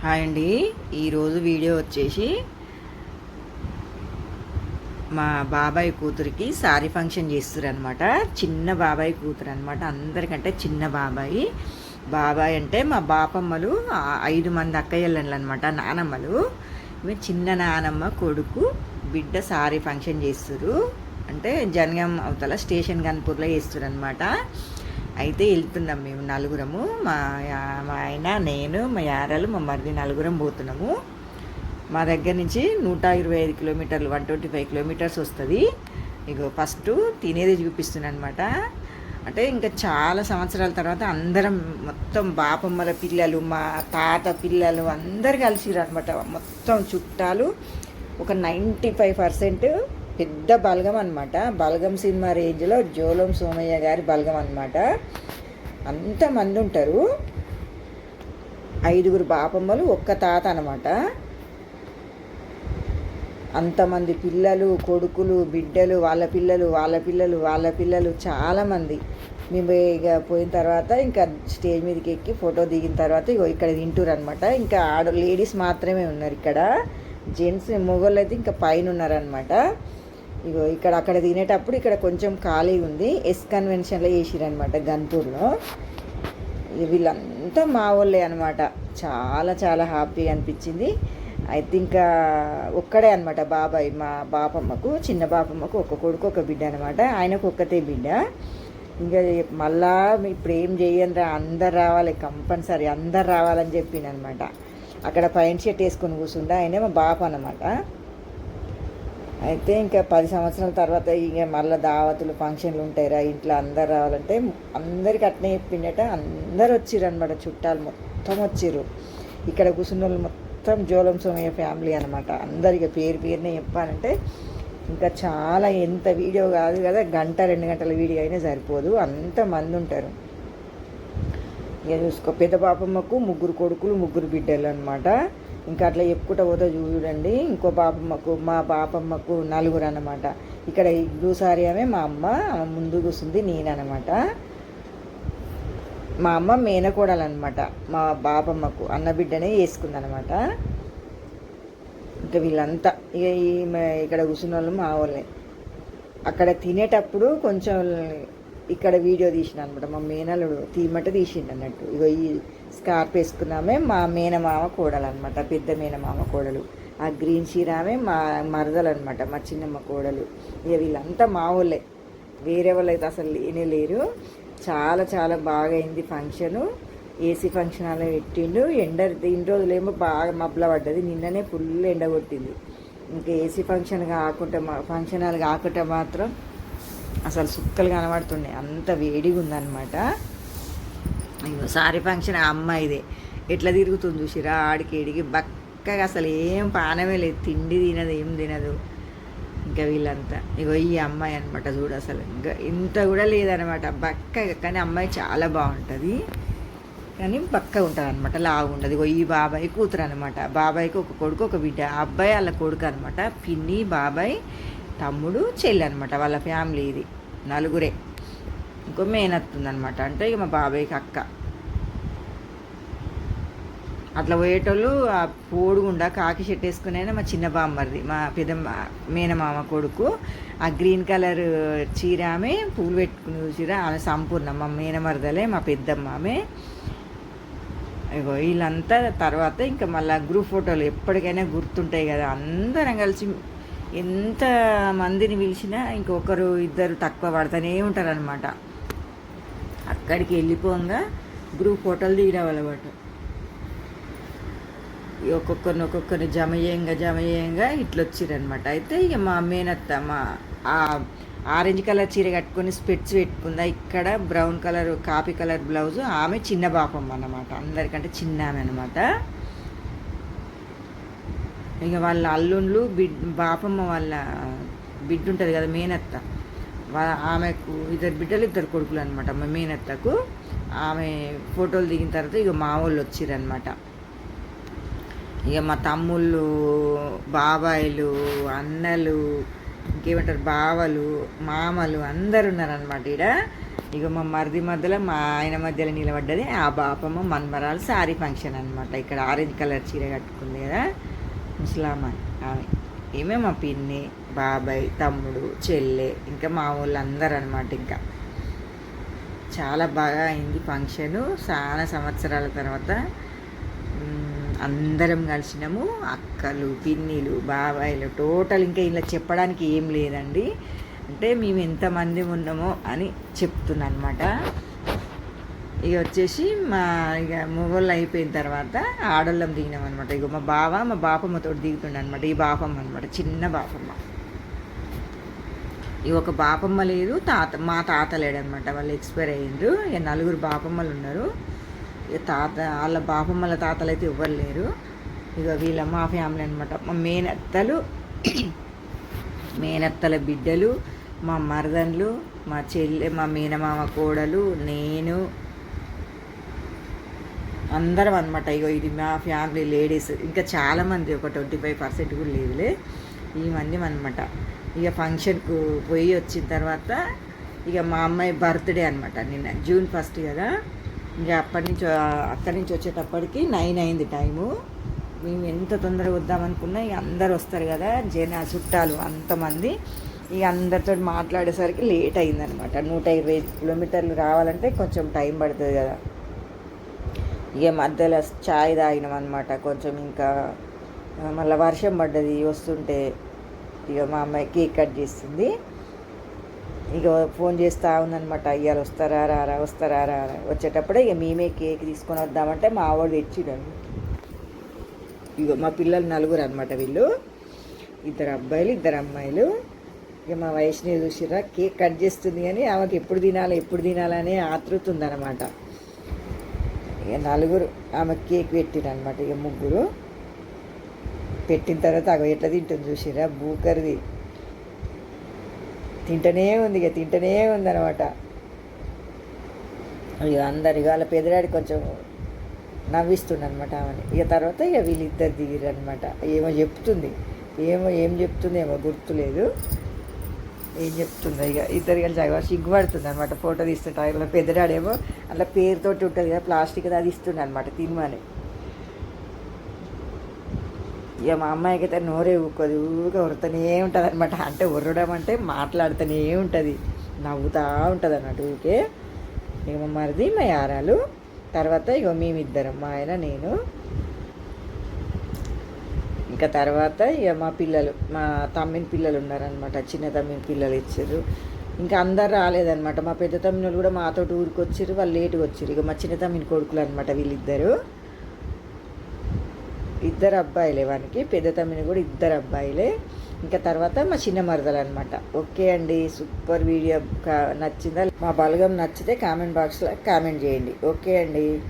Hi అండి. ఈరోజు video వచ్చేసి మా బాబాయ్ కూతురికి సారీ ఫంక్షన్ చేస్తారనమాట చిన్న బాబాయ్ కూతురు అనమాట అందరికంటే చిన్న బాబాయి. బాబాయ్ అంటే మా బాపమ్మలు ఐదు మంది అక్కయ్యలు అనమాట నానమ్మలు చిన్న నానమ్మ కొడుకు బిడ్డ సారీ ఫంక్షన్ చేస్తారు. అంటే జనగం అవతల స్టేషన్ గన్పూర్లో చేస్తారు అనమాట అయితే వెళ్తున్నాం మేము నలుగురము. మా మా ఆయన నేను మా యారలు మా మరిది నలుగురం పోతున్నాము. మా దగ్గర నుంచి నూట ఇరవై ఐదు కిలోమీటర్లు వన్ ట్వంటీ ఫైవ్ కిలోమీటర్స్ వస్తుంది. ఇగో ఫస్ట్ తినేది చూపిస్తున్నాను అనమాట అంటే ఇంకా చాలా సంవత్సరాల తర్వాత అందరం మొత్తం బాపమ్మల పిల్లలు మా తాత పిల్లలు అందరు కలిసిరు అనమాట మొత్తం చుట్టాలు ఒక నైంటీ ఫైవ్ పర్సెంట్ పెద్ద బలగం అనమాట బలగం సినిమా రేంజ్లో జోలం సోమయ్య గారి బలగం అనమాట అంతమంది ఉంటారు. ఐదుగురు బాపమ్మలు ఒక్క తాత అనమాట అంతమంది పిల్లలు కొడుకులు బిడ్డలు వాళ్ళ పిల్లలు వాళ్ళ పిల్లలు వాళ్ళ పిల్లలు చాలామంది మేము ఇక పోయిన తర్వాత ఇంకా స్టేజ్ మీదకి ఎక్కి ఫోటో దిగిన తర్వాత ఇగో ఇక్కడ తింటారు అనమాట ఇంకా ఆడ లేడీస్ మాత్రమే ఉన్నారు ఇక్కడ. జెంట్స్ మొగోళ్ళు అయితే ఇంకా పైన ఉన్నారనమాట ఇగో ఇక్కడ అక్కడ తినేటప్పుడు ఇక్కడ కొంచెం ఖాళీ ఉంది. ఎస్ కన్వెన్షన్లో చేసిరనమాట గన్పూర్లో ఇక వీళ్ళంతా మా వాళ్ళే అనమాట చాలా చాలా హ్యాపీగా అనిపించింది. అయితే ఇంకా ఒక్కడే అనమాట బాబాయ్ మా బాపమ్మకు చిన్న బాపమ్మకు ఒక కొడుకు ఒక బిడ్డ అనమాట ఆయనకు ఒక్కతే బిడ్డ. ఇంకా మళ్ళా ఇప్పుడు ఏం చేయండి అందరు రావాలి కంపల్సరీ అందరు రావాలని చెప్పింది అనమాట అక్కడ పైన షర్ట్ వేసుకొని కూర్చుండే ఆయనే మా బాప అనమాట అయితే ఇంకా పది సంవత్సరాల తర్వాత ఇక మళ్ళీ దావతులు ఫంక్షన్లు ఉంటాయిరా ఇంట్లో అందరు రావాలంటే అందరికి అట్నే చెప్పిండట అందరు వచ్చిర్రు అనమాట చుట్టాలు మొత్తం వచ్చిర్రు. ఇక్కడ కూర్చున్న వాళ్ళు మొత్తం జోలం సోమయ్య ఫ్యామిలీ అనమాట అందరికి పేరు పేరునే చెప్పాలంటే ఇంకా చాలా ఎంత వీడియో కాదు కదా గంట రెండు గంటల వీడియో అయినా సరిపోదు. అంతమంది ఉంటారు. ఇక చూసుకో పెద్ద పాపమ్మకు ముగ్గురు కొడుకులు ముగ్గురు బిడ్డలు అనమాట ఇంకా అట్లా చెప్పుకుంటా పోతే చూడండి. ఇంకో పాపమ్మకు మా పాపమ్మకు నలుగురు అనమాట ఇక్కడ ఇగ్గుసారి ఆమె మా అమ్మ ఆమె ముందు కూర్చుంది నేననమాట మా అమ్మ మేనకోడలనమాట మా బాపమ్మకు అన్న బిడ్డనే వేసుకుందనమాట ఇంకా వీళ్ళంతా ఇక ఇక్కడ కూర్చున్న వాళ్ళు మా వాళ్ళే. అక్కడ తినేటప్పుడు కొంచెం ఇక్కడ వీడియో తీసిన అనమాట మా మేనలుడు తీమట తీసిండు అన్నట్టు. ఇగో ఈ స్కార్ప్ వేసుకున్నామే మా మేనమామ కోడలు అనమాట పెద్ద మేనమామ కోడలు. ఆ గ్రీన్ చీరామే మా మరదలు అనమాట మా చిన్నమ్మ కోడలు. ఇక వీళ్ళంతా మా వాళ్ళే. వేరే వాళ్ళు అయితే అసలు లేనే లేరు. చాలా చాలా బాగా అయింది ఫంక్షను. ఏసీ ఫంక్షన్ అలా పెట్టిండు. ఎండ ఇన్ని రోజులేమో బాగా మబ్బల పడ్డది. నిన్ననే ఫుల్ ఎండ కొట్టింది. ఇంకా ఏసీ ఫంక్షన్ కాకుండా మా ఫంక్షన్ హాల్ కాకుండా మాత్రం అసలు సుక్కలు కనబడుతున్నాయి. అంత వేడిగా ఉందన్నమాట ఇగో సారీ ఫంక్షన్ ఆ అమ్మాయిదే ఎట్లా తిరుగుతుంది చూసిరా? ఆడికి ఏడికి బక్కగా అసలు ఏం పానమే లేదు. తిండి తినదు ఏం తినదు. ఇంకా వీళ్ళంతా. ఇగో ఈ అమ్మాయి అనమాట చూడు అసలు. ఇంకా ఇంత కూడా లేదనమాట బక్కగా. కానీ అమ్మాయి చాలా బాగుంటుంది. కానీ బక్కగా ఉంటుంది అనమాట లావు ఉంటుంది. ఇగో ఈ బాబాయ్ కూతురు అనమాట బాబాయ్కి ఒక కొడుకు ఒక బిడ్డ. ఆ అబ్బాయి వాళ్ళ కొడుకు అనమాట పిన్ని బాబాయ్ తమ్ముడు చెల్లి అనమాట వాళ్ళ ఫ్యామిలీ ఇది నలుగురే. ఇంకో మేనత్తుంది అనమాట అంటే ఇక మా బాబాయ్కి అక్క. అట్లా పోయేటోళ్ళు ఆ పోడుగుండా కాకి షర్ట్ వేసుకునే మా చిన్న బామ్మరిది మా పెద్ద మేనమామ కొడుకు ఆ గ్రీన్ కలర్ చీర ఆమె పూలు పెట్టుకుని చీర ఆమె సంపూర్ణ మా మేనమరదలే మా పెద్దమ్మ ఆమె. ఇగో వీళ్ళంతా తర్వాత ఇంకా మళ్ళీ గ్రూప్ ఫోటోలు ఎప్పటికైనా గుర్తుంటాయి కదా. అందరం కలిసి ఎంత మందిని పిలిచినా ఇంకొకరు ఇద్దరు తక్కువ పడుతూనే ఉంటారనమాట అక్కడికి వెళ్ళిపోగా గ్రూప్ ఫోటోలు తీయడం అలవాటు. ఒక్కొక్కరిని ఒక్కొక్కరిని జమ చేయంగా జమ చేయంగా ఇట్లా వచ్చిరనమాట అయితే ఇక మా మేనత్త మా ఆ ఆరెంజ్ కలర్ చీర కట్టుకొని స్పెట్స్ పెట్టుకుందా ఇక్కడ brown colour coffee colour blouse ఆమె చిన్న బాపమ్మ అన్నమాట. అందరికంటే చిన్న ఆమె అనమాట ఇక వాళ్ళ అల్లుండ్లు బిడ్ బాపమ్మ వాళ్ళ బిడ్డ ఉంటుంది కదా మేనత్త. ఆమెకు ఇద్దరు బిడ్డలు ఇద్దరు కొడుకులు అనమాట మా మేనత్తకు ఆమె ఫోటోలు దిగిన తర్వాత ఇక మా వాళ్ళు వచ్చిరనమాట ఇక మా తమ్ముళ్ళు బాబాయిలు అన్నలు ఇంకేమంటారు బావలు మామలు అందరు ఉన్నారనమాట ఈడ. ఇక మా మరిది మధ్యలో మా ఆయన మధ్యలో నిలబడ్డది ఆ బాపమ్మ మన్మరాలు సారీ ఫంక్షన్ అనమాట ఇక్కడ ఆరెంజ్ కలర్ చీర కట్టుకుంది కదా ముసలామ ఆమె. ఈమె మా పిన్ని బాబాయ్ తమ్ముడు చెల్లె ఇంకా మా వాళ్ళందరూ అందరు అనమాట ఇంకా. చాలా బాగా అయింది ఫంక్షను. చాలా సంవత్సరాల తర్వాత అందరం కలిసినాము. అక్కలు పిన్నిలు బాబాయిలు టోటల్ ఇంకా ఇలా చెప్పడానికి ఏం లేదండి. అంటే మేము ఎంతమంది ఉన్నామో అని చెప్తున్నా అనమాట ఇక వచ్చేసి మా ఇక మొగోళ్ళు అయిపోయిన తర్వాత ఆడోళ్ళం దిగినాం అనమాట ఇక మా బావ మా బాపమ్మతో దిగుతుండే అనమాట ఈ బాపమ్మ అనమాట చిన్న బాపమ్మ. ఈ ఒక బాపమ్మ లేదు తాత మా తాత లేడనమాట వాళ్ళు ఎక్స్పైర్ అయ్యిండ్రు ఇక నలుగురు బాపమ్మలు ఉన్నారు. ఇక తాత వాళ్ళ బాపమ్మల తాతలు అయితే ఎవ్వరు లేరు. ఇక వీళ్ళ మా ఫ్యామిలీ అనమాట మా మేనత్తలు మేనత్తల బిడ్డలు మా మరదన్లు మా చెల్లె మా మేనమామ కోడలు నేను అందరం అనమాట ఇగో ఇది మా ఫ్యామిలీ లేడీస్. ఇంకా చాలామంది ఒక ట్వంటీ ఫైవ్ పర్సెంట్ కూడా లేదులే. ఈ మంది అనమాట ఇక ఫంక్షన్కు పోయి వచ్చిన తర్వాత ఇక మా అమ్మాయి బర్త్డే అనమాట నిన్న. జూన్ ఫస్ట్ కదా. ఇక అప్పటి నుంచి అక్కడి నుంచి వచ్చేటప్పటికి నైన్ అయింది టైము. మేము ఎంత తొందరగా వద్దామనుకున్నా ఇక అందరు వస్తారు కదా. జన చుట్టాలు అంతమంది. ఇక అందరితో మాట్లాడేసరికి లేట్ అయిందనమాట నూట ఇరవై కిలోమీటర్లు రావాలంటే కొంచెం టైం పడుతుంది కదా. ఇక మధ్యలో చాయ్ తాగినాం అనమాట కొంచెం ఇంకా మళ్ళీ వర్షం పడ్డది వస్తుంటే ఇక మా అమ్మాయి కేక్ కట్ చేస్తుంది. ఇక ఫోన్ చేస్తూ ఉందనమాట అయ్యారు వస్తారా రారా వస్తారా రారా. వచ్చేటప్పుడే ఇక మేమే కేక్ తీసుకొని వద్దామంటే మా ఆవిడ తెచ్చిడండి ఇక మా పిల్లలు నలుగురు అనమాట వీళ్ళు. ఇద్దరు అబ్బాయిలు ఇద్దరు అమ్మాయిలు. ఇక మా వయసుని చూసిరా కేక్ కట్ చేస్తుంది కానీ ఆమెకి ఎప్పుడు తినాలి ఎప్పుడు తినాలని ఆతృత అనమాట ఇక నలుగురు ఆమె కేక్ పెట్టిరు అనమాట ఇక ముగ్గురు పెట్టిన తర్వాత అగో ఎట్లా తింటుంది చూసిరా బూకర్ది. తింటనే ఉంది ఇక తింటనే ఉంది అనమాట ఇక అందరు ఇక వాళ్ళ పెదరాడి కొంచెం నవ్విస్తుండనమాట ఆమెని. ఇక తర్వాత ఇక వీళ్ళిద్దరు దిగిరనమాట ఏమో చెప్తుంది. ఏమో ఏం చెప్తుంది ఏమో గుర్తులేదు. ఏం చెప్తుందో ఇక. ఇద్దరు కలిసి అగో సిగ్గుపడుతుంది అనమాట ఫోటో తీస్తుంటా ఇలా పెద్దడాడేమో అలా పేరుతోటి ఉంటుంది కదా ప్లాస్టిక్ అది ఇస్తుండే అనమాట తినమని. ఇక మా అమ్మాయికి అయితే నోరే ఊకోదు ఊగా ఉరతనే ఉంటుంది అనమాట అంటే ఉర్రడం అంటే మాట్లాడుతూనే ఉంటుంది నవ్వుతూ ఉంటుంది అన్నట్టు ఊరికే. ఇక మా మరిది మా యారాలు తర్వాత ఇక మేమిద్దరం మా ఆయన నేను ఇంకా తర్వాత ఇక మా పిల్లలు మా తమ్మిని పిల్లలు ఉన్నారనమాట చిన్న తమ్మిని పిల్లలు ఇచ్చారు. ఇంకా అందరు రాలేదనమాట మా పెద్ద తమ్మినోళ్ళు కూడా మాతో ఊరికి వచ్చారు వాళ్ళు లేటుగా వచ్చారు ఇక మా చిన్న తమ్మిని కొడుకులు అనమాట వీళ్ళిద్దరు. ఇద్దరు అబ్బాయిలే వానికి పెద్ద తమ్మిని కూడా ఇద్దరు అబ్బాయిలే. ఇంకా తర్వాత మా చిన్న మరదలు అనమాట ఓకే అండి సూపర్ వీడియో కా- నచ్చిందా? మా బలగం నచ్చితే కామెంట్ బాక్స్లో కామెంట్ చేయండి. ఓకే అండి.